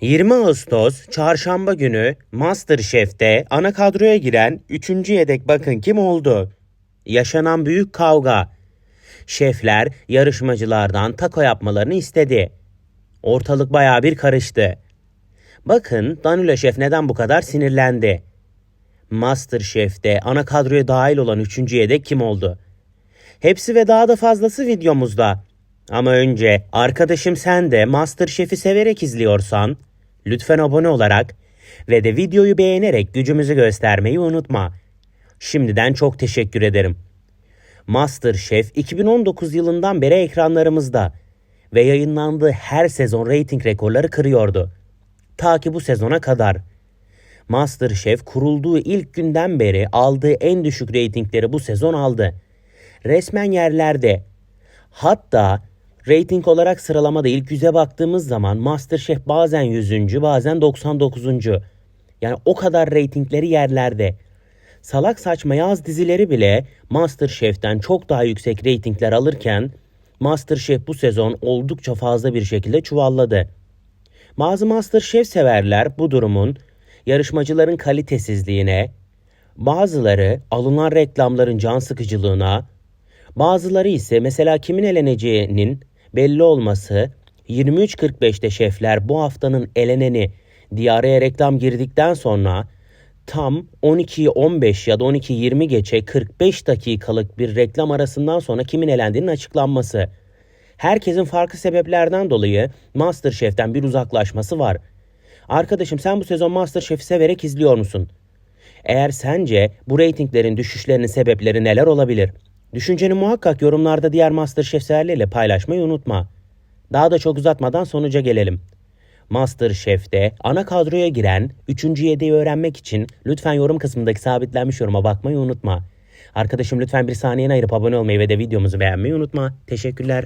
20 Ağustos çarşamba günü MasterChef'te ana kadroya giren 3. yedek bakın kim oldu? Yaşanan büyük kavga. Şefler yarışmacılardan taco yapmalarını istedi. Ortalık baya bir karıştı. Bakın Danilo Şef neden bu kadar sinirlendi? MasterChef'te ana kadroya dahil olan 3. yedek kim oldu? Hepsi ve daha da fazlası videomuzda. Ama önce arkadaşım sen de MasterChef'i severek izliyorsan lütfen abone olarak ve de videoyu beğenerek gücümüzü göstermeyi unutma. Şimdiden çok teşekkür ederim. MasterChef 2019 yılından beri ekranlarımızda ve yayınlandığı her sezon reyting rekorları kırıyordu. Ta ki bu sezona kadar. MasterChef kurulduğu ilk günden beri aldığı en düşük reytingleri bu sezon aldı. Resmen yerlerde. Hatta reyting olarak sıralamada ilk yüze baktığımız zaman MasterChef bazen 100. bazen 99. Yani o kadar reytingleri yerlerde. Salak saçma yaz dizileri bile MasterChef'ten çok daha yüksek reytingler alırken MasterChef bu sezon oldukça fazla bir şekilde çuvalladı. Bazı MasterChef severler bu durumun yarışmacıların kalitesizliğine, bazıları alınan reklamların can sıkıcılığına, bazıları ise mesela kimin eleneceğinin belli olması 23.45'te şefler bu haftanın eleneni diye araya reklam girdikten sonra tam 12'yi 15 ya da 12'yi 20 geçe 45 dakikalık bir reklam arasından sonra kimin elendiğinin açıklanması. Herkesin farklı sebeplerden dolayı MasterChef'ten bir uzaklaşması var. Arkadaşım sen bu sezon MasterChef'i severek izliyor musun? Eğer sence bu reytinglerin düşüşlerinin sebepleri neler olabilir? Düşünceni muhakkak yorumlarda diğer MasterChef severleriyle paylaşmayı unutma. Daha da çok uzatmadan sonuca gelelim. MasterChef'te ana kadroya giren 3. yedeği öğrenmek için lütfen yorum kısmındaki sabitlenmiş yoruma bakmayı unutma. Arkadaşım lütfen bir saniyeni ayırıp abone olmayı ve de videomuzu beğenmeyi unutma. Teşekkürler.